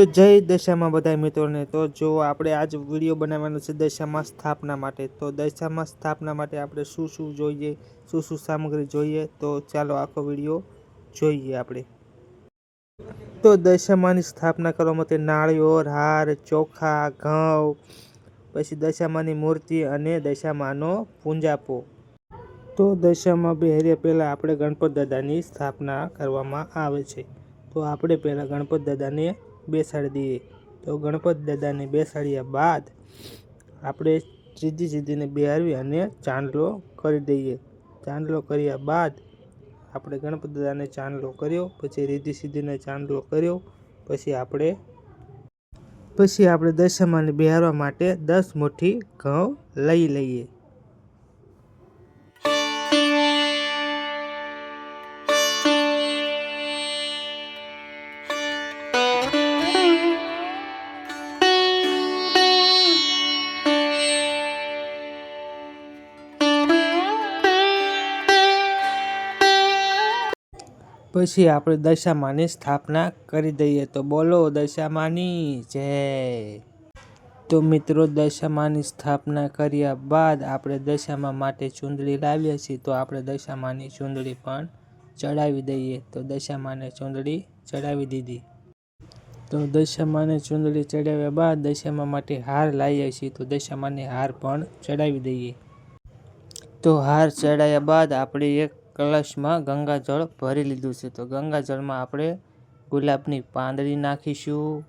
તો જય દશામાં બધા મિત્રોને. તો જો આપણે આજ વીડિયો બનાવવાનો છે દશામાં સ્થાપના માટે. તો દશામાં સ્થાપના માટે આપણે શું શું જોઈએ, શું શું સામગ્રી જોઈએ? તો ચાલો આખો વીડિયો જોઈએ આપણે. તો દશામાની સ્થાપના કરવા માટે નાળિયોર હાર ચોખા, ઘઉં, પછી દશામાની મૂર્તિ અને દશામાનો પૂંજાપો. તો દશામાં બેહર્યા પહેલાં આપણે ગણપત દાદાની સ્થાપના કરવામાં આવે છે. તો આપણે પહેલાં ગણપત દાદાને બેસાડી દઈએ તો ગણપત દાદાને બેસાડ્યા બાદ આપણે સીધી સીધીને બેહારવી અને ચાંદલો કરી દઈએ. ચાંદલો કર્યા બાદ આપણે ગણપત દાદાને ચાંદલો કર્યો, પછી રીધી સીધીને ચાંદલો કર્યો, પછી આપણે પછી આપણે દશામાને બેહારવા માટે દસ મુઠ્ઠી ઘઉં લઈ લઈએ. પછી આપણે દશામાની સ્થાપના કરી દઈએ. તો બોલો દશામાની, જય. તો મિત્રો, દશામાની સ્થાપના કર્યા બાદ આપણે દશામા માટે ચૂંદડી લાવીએ છીએ. તો આપણે દશામાની ચૂંદડી પણ ચડાવી દઈએ. તો દશામાને ચૂંદડી ચડાવી દીધી. તો દશામાને ચૂંદડી ચડાવ્યા બાદ દશામા માટે હાર લાવીએ છીએ. તો દશામાને હાર પણ ચડાવી દઈએ. તો હાર ચડાવ્યા બાદ આપણે એક કલશમાં ગંગાજળ ભરી લીધું છે. તો ગંગાજળમાં આપણે ગુલાબની પાંદડી નાખીશું.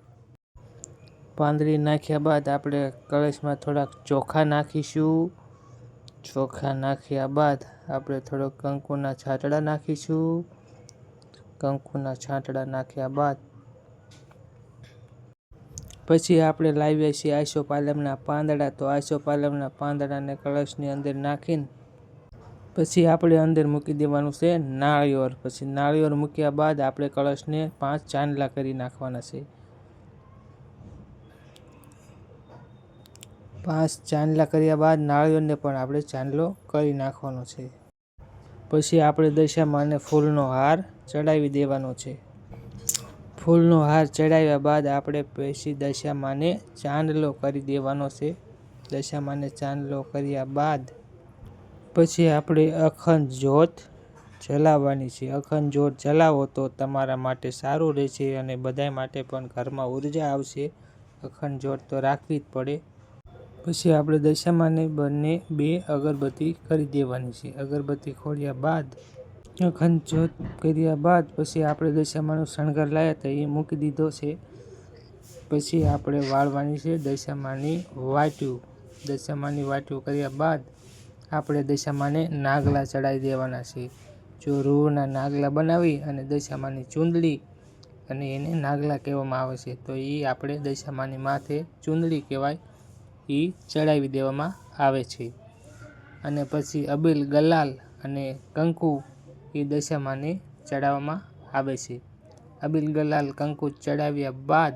પાંદડી નાખ્યા બાદ આપણે કળશમાં થોડાક ચોખા નાખીશું. ચોખા નાખ્યા બાદ આપણે થોડોક કંકુના છાંટડા નાખીશું. કંકુના છાંટડા નાખ્યા બાદ પછી આપણે લાવીએ છીએ આસો પાલમના પાંદડા. તો આસો પાલમના પાંદડાને કળશની અંદર નાખીને પછી આપણે અંદર મૂકી દેવાનું છે નાળિયેર. પછી નાળિયેર મૂક્યા બાદ આપણે કળશને પાંચ ચાંદલા કરી નાખવાના છે. પાંચ ચાંદલા કર્યા બાદ નાળિયેરને પણ આપણે ચાંદલો કરી નાખવાનો છે. પછી આપણે દશામાને ફૂલનો હાર ચડાવી દેવાનો છે. ફૂલનો હાર ચડાવ્યા બાદ આપણે પછી દશામાને ચાંદલો કરી દેવાનો છે. દશામાને ચાંદલો કર્યા બાદ પછી આપણે અખંડ જ્યોત જલાવવાની છે. અખંડ જ્યોત જલાવો તો તમારા માટે સારું રહેશે અને બધા માટે પણ ઘરમાં ઊર્જા આવશે. અખંડ જ્યોત તો રાખવી જ પડે. પછી આપણે દશામાને બંને બે અગરબત્તી કરી દેવાની છે. અગરબત્તી ખોલ્યા બાદ, અખંડ જ્યોત કર્યા બાદ પછી આપણે દશામાનો શણગાર લાવ્યા હતા એ મૂકી દીધો છે. પછી આપણે વાળવાની છે દશામાની વાટ્યું દશામાની વાટ્યું કર્યા બાદ આપણે દશામાને નાગલા ચડાવી દેવાના છે જો રૂના નાગલા બનાવી અને દશામાની ચૂંદડી અને એને નાગલા કહેવામાં આવે છે, તો એ આપણે દશામાની માથે ચૂંદડી કહેવાય. એ ચડાવી દેવામાં આવે છે. અને પછી અબીલ, ગલાલ અને કંકુ એ દશામાને ચડાવવામાં આવે છે. અબીલ, ગલાલ, કંકુ ચડાવ્યા બાદ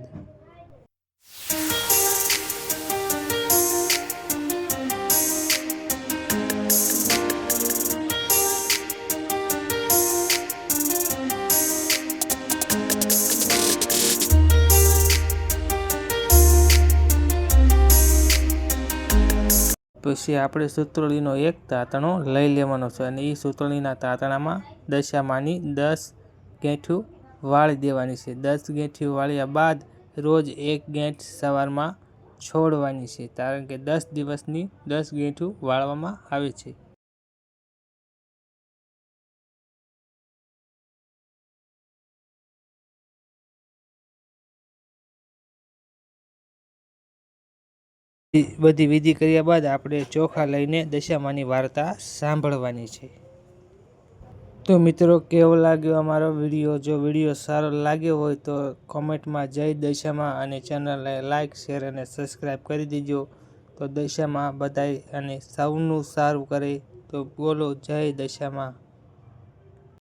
પછી આપણે સૂત્રોળીનો એક તાતણો લઈ લેવાનો છે અને એ સૂત્રોળીના તાતણામાં દશામાની દસ ગેઠું વાળી દેવાની છે. દસ ગેઠી વાળ્યા બાદ રોજ એક ગેંઠ સવારમાં છોડવાની છે, કારણ કે દસ દિવસની દસ ગેઠું વાળવામાં આવે છે. બધી વિધિ કર્યા બાદ આપણે ચોખા લઈને દશામાની વાર્તા સાંભળવાની છે. તો મિત્રો, કેવો લાગ્યો અમારો વીડિયો? જો વીડિયો સારો લાગ્યો હોય તો કોમેન્ટમાં જય દશામાં અને ચેનલને લાઇક શેર અને સબસ્ક્રાઈબ કરી દીજો. તો દશામાં બધાય અને સૌનું સારું કરે. તો બોલો જય દશામાં.